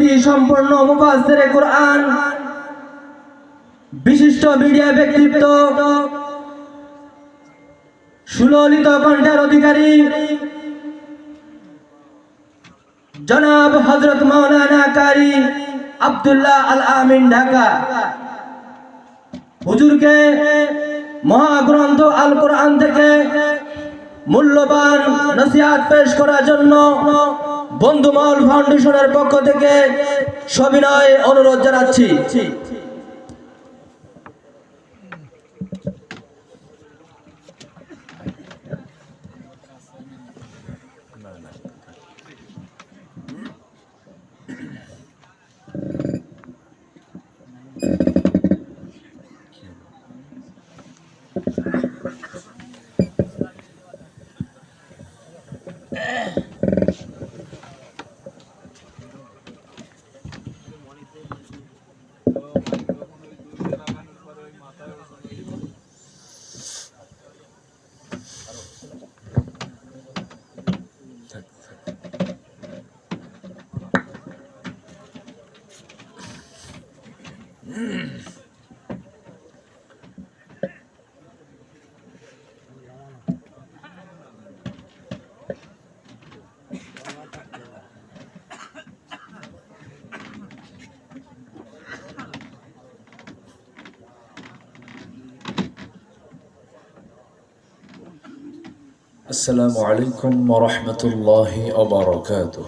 ব্যক্তি সম্পন্ন মুফাসসিরে কোরআন। বিশিষ্ট মিডিয়া ব্যক্তিত্ব, সুললিত কণ্ঠের অধিকারী, জনাব হজরত মাওলানা কারি আব্দুল্লাহ আল আমিন ঢাকা। হুজুরকে মহাগ্রন্থ আল কোরআন থেকে মূল্যবান নসিহাত পেশ করার জন্য বন্ধুমহল ফাউন্ডেশনের পক্ষ থেকে সবিনয় অনুরোধ জানাচ্ছি। السلام عليكم ورحمة الله وبركاته.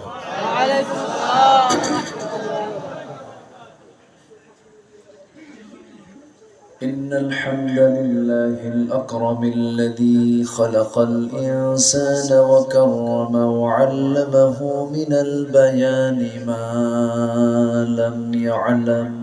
إن الحمد لله الأكرم الذي خلق الإنسان وكرم وعلمه من البيان ما لم يعلم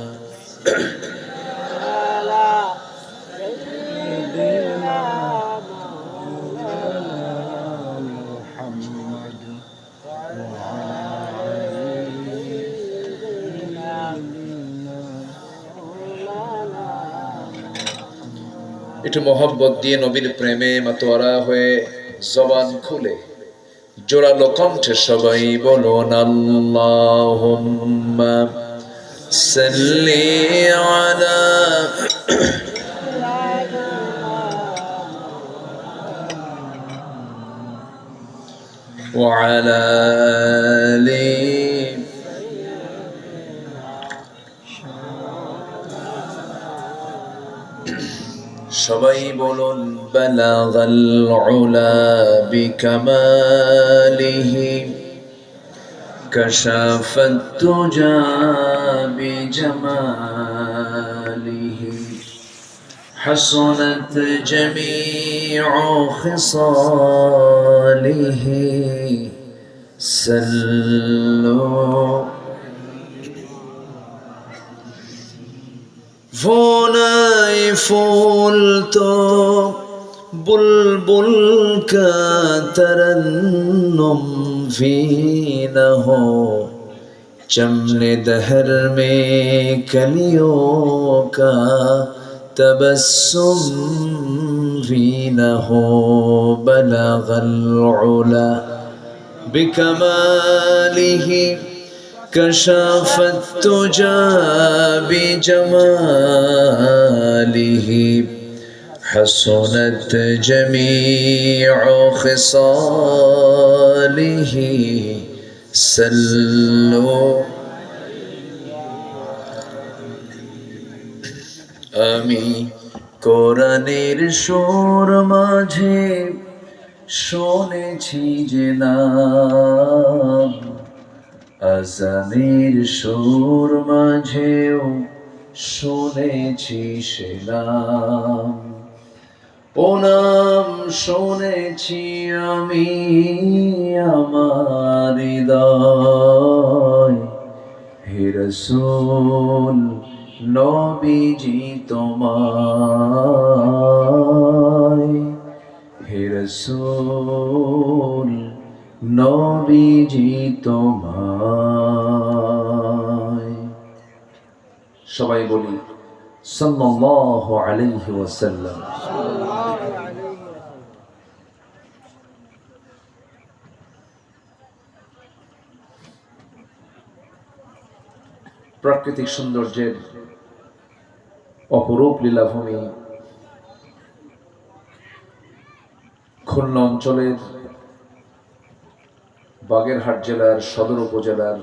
একটু মোহব্বত দিয়ে নবীর প্রেমে মাতোয়ারা হয়ে জবান খুলে। জোরালো কণ্ঠে সবাই বলুন আল্লাহুম্মা। صلي على وعلى لي شبيب بلغ العلا بكماله كشف الدجى بجماله. حصلت جميع خصاله. سلوا. فولاي فولتو বুলবুল কাতরন্নম ফিনা হো چمن دہر میں کلیوں کا تبسم بھی نہ ہو بلغ العلا بکماله کشافت تجا بجماله حسنت جميع خصاله سلوا আমি কোরআনের সুর মাঝে শুনেছি যে নাম আজানের সুর মাঝেও শুনেছি সে নাম ও নাম শুনেছি আমি আমার হৃদয়। হে রসুল, নবীজি তোমায়। হে রসুল, নবীজি তোমায়। সবাই বলি সাল্লাল্লাহু আলাইহি ওয়াসাল্লাম। প্রাকৃতিক সৌন্দর্যের অপরূপ লীলাভূমি খুলনা অঞ্চলের বাগেরহাট জেলার সদর উপজেলার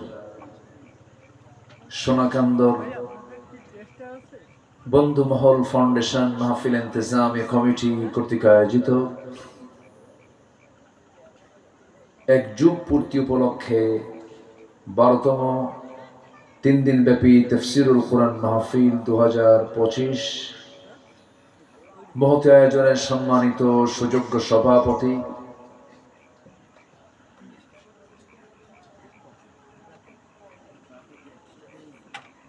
সোনাকান্দর বন্ধুমহল ফাউন্ডেশন মাহফিল ইন্তজামী কমিটি কর্তৃক আয়োজিত এক যুগ পূর্তি উপলক্ষে বারোতম তিন দিন ব্যাপী তফসিরুল কোরআন মাহফিল দু হাজার পঁচিশ। মহতি আয়োজনের সম্মানিত সুযোগ্য সভাপতি।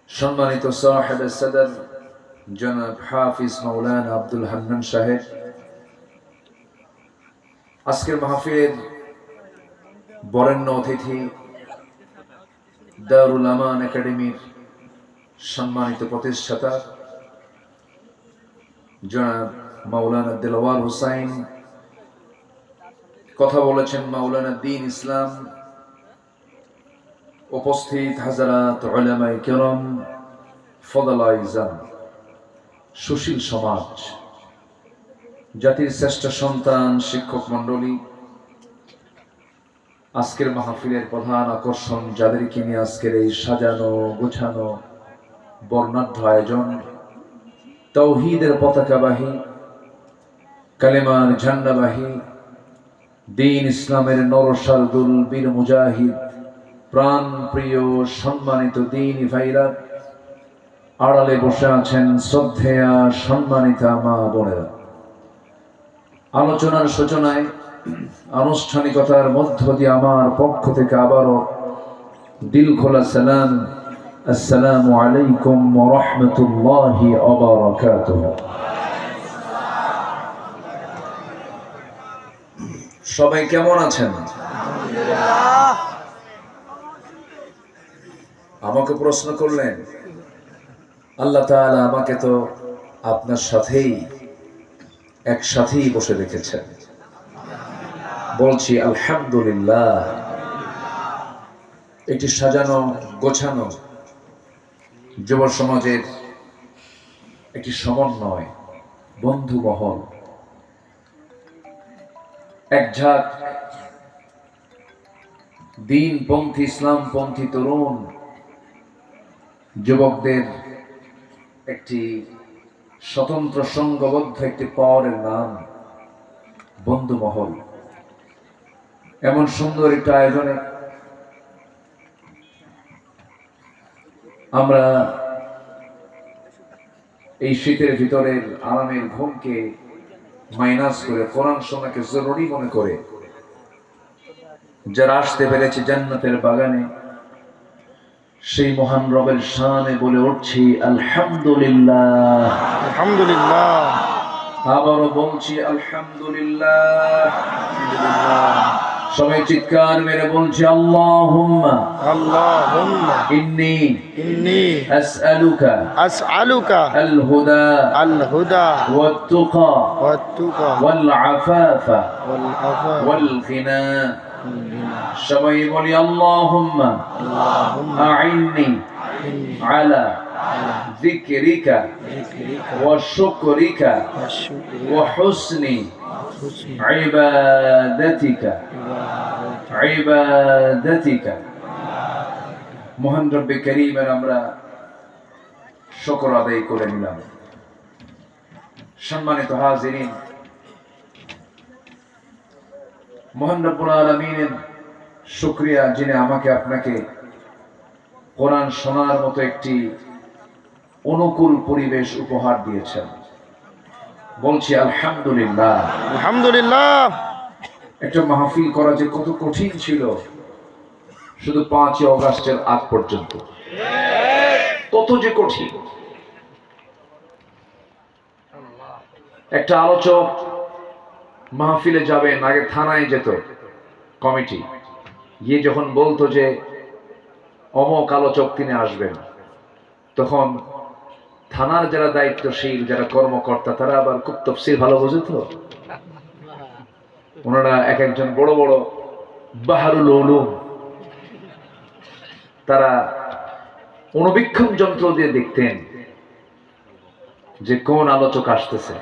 সম্মানিত সাহেব সদর জনাব হাফিজ মৌলানা আব্দুল হান্নান সাহেব। আজকের মাহফিলের বরেণ্য অতিথি দারুল আমান একাডেমির সম্মানিত প্রতিষ্ঠাতা জনাব মাওলানা দিলওয়ার হুসাইন। কথা বলেছেন মাওলানা দিন ইসলাম। উপস্থিত হাজারাত উলামায়ে কেরাম ফদলাইজান সুশীল সমাজ, জাতির শ্রেষ্ঠ সন্তান শিক্ষক মণ্ডলী আজকের মাহফিলের প্রধান আকর্ষণ যাদেরকে নিয়ে আজকের এই সাজানো, গোছানো, বর্ণাঢ্য আয়োজন, তৌহিদের পতাকাবাহী, কালেমার ঝান্ডাবাহী, দিন ইসলামের নরসারদুল বীর মুজাহিদ প্রাণ প্রিয় সম্মানিত দিন ভাইরা আড়ালে বসে আছেন শ্রদ্ধেয়া সম্মানিতা মা বোনেরা। আলোচনার সূচনায় আনুষ্ঠানিকতার মধ্য দিয়ে আমার পক্ষ থেকে আবারও দিল খোলা সালাম, আসসালামু আলাইকুম রহমতুল্লাহি সবাই কেমন আছেন? আমাকে প্রশ্ন করলেন, আল্লাহ তাআলা আমাকে তো আপনার সাথেই, একসাথেই বসে রেখেছেন। বলছি, আলহামদুলিল্লাহ। এটি সাজানো, গোছানো যুব সমাজের একটি সমন্বয় বন্ধু মহল এক ঝাঁক দিনপন্থী, ইসলামপন্থী তরুণ যুবকদের একটি স্বতন্ত্র সংঘবদ্ধ একটি পাওয়ারের নাম বন্ধু মহল এমন সুন্দর একটা আয়োজনে আমরা এই শীতের ভিতরের আরামের ঘুমকে মাইনাস করে কোরআন শোনাকে জরুরি মনে করে যারা আসতে পেরেছে জান্নাতের বাগানে সেই মহান রবের শানে বলে উঠছি আলহামদুলিল্লাহ। আলহামদুলিল্লাহ। আবারও বলছি আলহামদুলিল্লাহ। সবাই চিৎকার মেরে বলছি আল্লাহুম্মা। আল্লাহুম্মা। ইন্নি ইন্নি। আসআলুকা। আসআলুকা। আল হুদা আল হুদা ওয়াত তুকা ওয়াত তুকা ওয়াল আফাফা ওয়াল আফা ওয়াল গিনা সবাই বলি আল্লাহুম্মা। আল্লাহুম্মা। আইন্নি। ইন্নি আলা। যিকরিকা। যিকরিকা। ওয়া ইবাদাতি ইবাদাতিকা। মহান রব্বে করিমের আমরা শকর আদায় করে নিলাম। সম্মানিত হাজিরিন, মহান রব্বুল আলমিনের শুক্রিয়া যিনি আমাকে আপনাকে কোরআন শোনার মতো একটি অনুকূল পরিবেশ উপহার দিয়েছেন। বলছি আলহামদুলিল্লাহ। আলহামদুলিল্লাহ। একটা মাহফিল করা যে কত কঠিন ছিল শুধু পাঁচই অগাস্টের আগ পর্যন্ত। কত যে কঠিন। একটা আলোচক মাহফিলে যাবেন আগে থানায় যেত কমিটি। গিয়ে যখন বলতো যে অমক আলোচক তিনি আসবেন। তখন থানার যারা দায়িত্বশীল, যারা কর্মকর্তা, তারা আবার খুব তফসির ভালো বোঝে তো। ওনারা এক একজন বড় বড় বাহারুল তারা অনুবীক্ষণ যন্ত্র দিয়ে দেখতেন যে কোন আলোচক আসতেছে।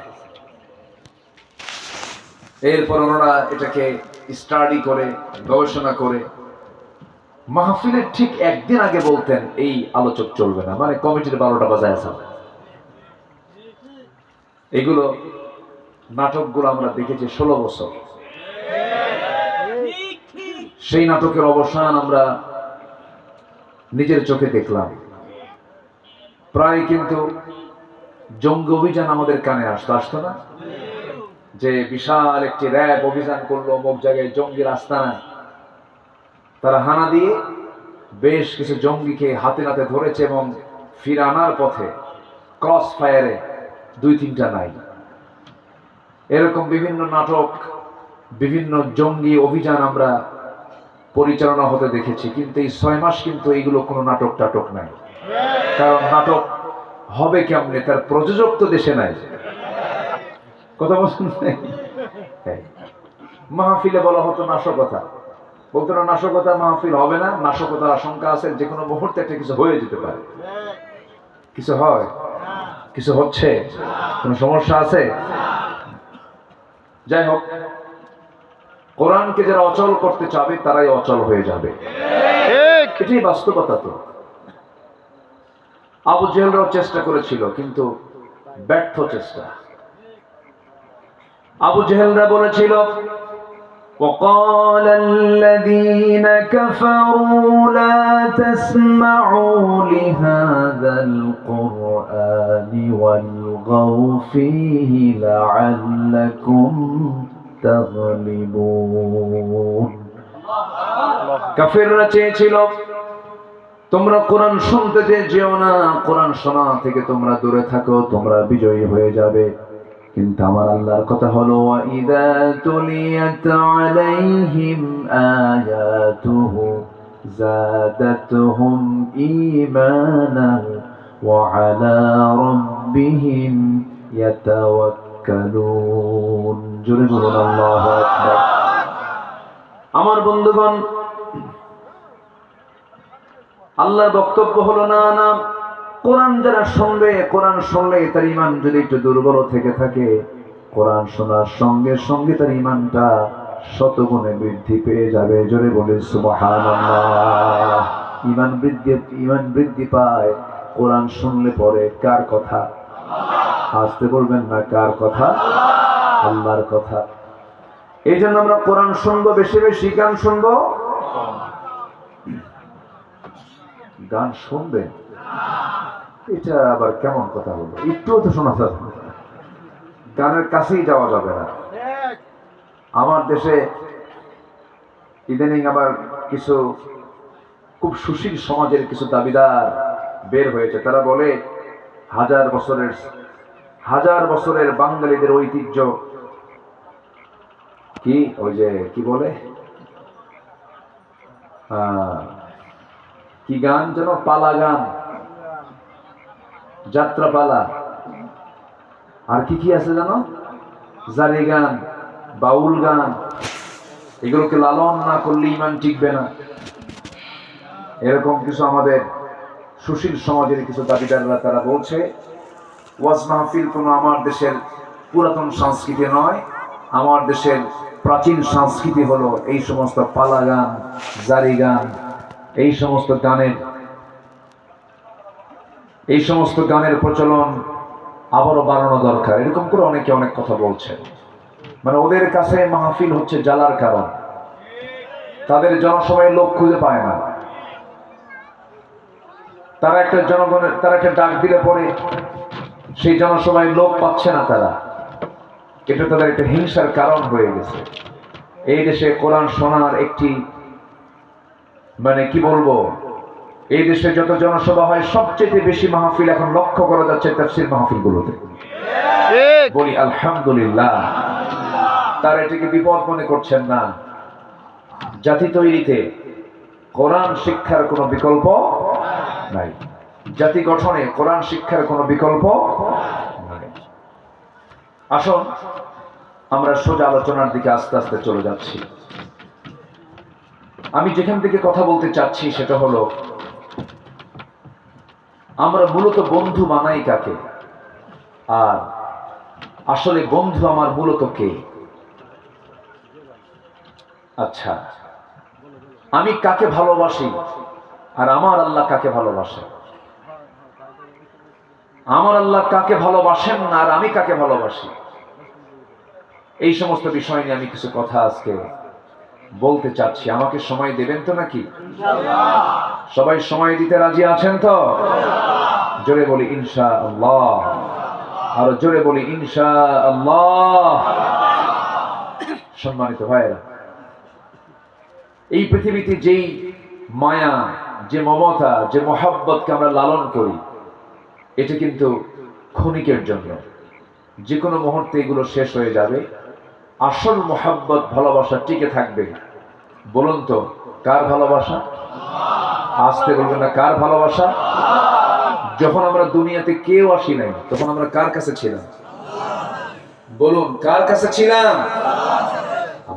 এরপর ওনারা এটাকে স্টাডি করে, গবেষণা করে। মাহফিলের ঠিক একদিন আগে বলতেন, এই আলোচক চলবে না। মানে কমিটির বারোটা বাজায় আছে। এগুলো নাটকগুলো আমরা দেখেছি ষোলো বছর। সেই নাটকের অবসান আমরা নিজের চোখে দেখলাম। প্রায় কিন্তু জঙ্গি অভিযান আমাদের কানে আসতো আসতো না? যে বিশাল একটি র্যাব অভিযান করল, অমুক জায়গায় জঙ্গির আস্তানায় তারা হানা দিয়ে বেশ কিছু জঙ্গিকে হাতে নাতে ধরেছে এবং ফিরানার পথে ক্রস ফায়ারে দুই তিনটা নাই। এরকম বিভিন্ন নাটক, বিভিন্ন জঙ্গি অভিযান আমরা পরিচালনা হতে দেখেছি, কিন্তু এই ছয় মাস কিন্তু এইগুলো কোনো নাটক টাটক নাই। কারণ নাটক হবে কেমনে, তার প্রযোজক তো দেশে নাই। কথা বলছেন হ্যাঁ। মাহফিলে বলা হতো নাশকতা। বলতো না, নাশকতা মাহফিল হবে না, নাশকতার আশঙ্কা আছে যে কোনো মুহূর্তে একটা কিছু হয়ে যেতে পারে। কিছু হয়? কিছু হচ্ছে? কোনো সমস্যা আছে? যাই হোক কোরআনকে যারা অচল করতে চাবে তারাই অচল হয়ে যাবে। এটাই বাস্তবতা তো। আবু জেহেলরাও চেষ্টা করেছিল কিন্তু ব্যর্থ চেষ্টা। আবু জেহেলরা বলেছিল وقال الذين كفروا لا تسمعوا لهذا القرآن والغوا فيه لعلكم تغلبون কাফেররা চেয়েছিল তোমরা কোরআন শুনতে যে যেও না কোরআন শোনা থেকে তোমরা দূরে থাকো তোমরা বিজয়ী হয়ে যাবে কিন্তু আমার আল্লাহর কথা হলো وإذا تليت عليهم آياته زادتهم إيمانا وعلى ربهم يتوكلون جرب الله أكبر আমার বন্ধুগণ আল্লাহর বক্তব্য হলো না না কোরআন যারা শুনবে, কোরআন শুনলে তার ইমান যদি একটু দুর্বল থেকে থাকে, কোরআন শোনার সঙ্গে সঙ্গে তার ইমানটা শতগুণে বৃদ্ধি পেয়ে যাবে। জোরে বলে ইমান বৃদ্ধি ইমান বৃদ্ধি পায়। কোরআন শুনলে পরে কার কথা? আসতে বলবেন না, কার কথা? আল্লাহর কথা। এই জন্য আমরা কোরআন শুনব, বেশি বেশি গান শুনব। গান শুনবেন? এটা আবার কেমন কথা হলো? একটুও তো শোনা যাবে গানের কাছেই যাওয়া যাবে না। আমার দেশে ইদানিং আবার কিছু খুব সুশীল সমাজের কিছু দাবিদার বের হয়েছে। তারা বলে, হাজার বছরের হাজার বছরের বাঙালিদের ঐতিহ্য কি? ওই যে কি বলে? কি গান যেন? পালা গান যাত্রা পালা আর কি কি আছে জানো? জারি গান, বাউল গান, এগুলোকে লালন না করলে ইমান টিকবে না। এরকম কিছু আমাদের সুশীল সমাজের কিছু দাবিদাররা তারা বলছে, ওয়াজ মাহফিল কোনো আমার দেশের পুরাতন সংস্কৃতি নয়, আমার দেশের প্রাচীন সংস্কৃতি হলো এই সমস্ত পালা গান, জারি গান, এই সমস্ত গানের এই সমস্ত গানের প্রচলন আবারও বাড়ানো দরকার। এরকম করে অনেকে অনেক কথা বলছেন। মানে ওদের কাছে মাহফিল হচ্ছে জ্বালার কারণ। তাদের জনসময়ের লোক খুঁজে পায় না। তারা একটা জনগণের তারা একটা ডাক দিলে পরে সেই জনসভায় লোক পাচ্ছে না তারা। এটা তাদের একটা হিংসার কারণ হয়ে গেছে। এই দেশে কোরআন শোনার একটি মানে কি বলব? এই দেশে যত জনসভা হয় সবচেয়ে বেশি মাহফিল এখন লক্ষ্য করা যাচ্ছে তাফসির মাহফিলগুলোতে। ঠিক। বলি আলহামদুলিল্লাহ। তার এটিকে বিপদ মনে করছেন না। জাতি তৈরিতে কোরআন শিক্ষার কোনো বিকল্প নাই। জাতি গঠনে কোরআন শিক্ষার কোনো বিকল্প নাই। আসুন আমরা সোজা আলোচনার দিকে আস্তে আস্তে চলে যাচ্ছি। আমি যেখান থেকে কথা বলতে চাচ্ছি সেটা হলো আমরা মূলত বন্ধু বানাই কাকে? আর আসলে বন্ধু আমার মূলত কে? আচ্ছা আমি কাকে ভালোবাসি? আর আমার আল্লাহ কাকে ভালোবাসে? আমার আল্লাহ কাকে ভালোবাসেন না আর আমি কাকে ভালোবাসি? এই সমস্ত বিষয় নিয়ে আমি কিছু কথা আজকে বলতে চাচ্ছি আমাকে সময় দেবেন তো নাকি? সবাই সময় দিতে রাজি আছেন তো? জোরে বলি ইনশা আল্লাহ আরও জোরে বলি ইনশা আল্লাহ সম্মানিত ভাইয়েরা এই পৃথিবীতে যেই মায়া যে মমতা যে মহাব্বতকে আমরা লালন করি এটা কিন্তু ক্ষণিকের জন্য। যে কোনো মুহূর্তে এগুলো শেষ হয়ে যাবে। আসল মোহাব্বত ভালোবাসা টিকে থাকবে। বলুন তো, কার ভালোবাসা? আসতে বলবেন না, কার ভালোবাসা? যখন আমরা দুনিয়াতে কেউ আসি নাই, তখন আমরা কার কাছে ছিলাম? বলুন, কার কাছে ছিলাম?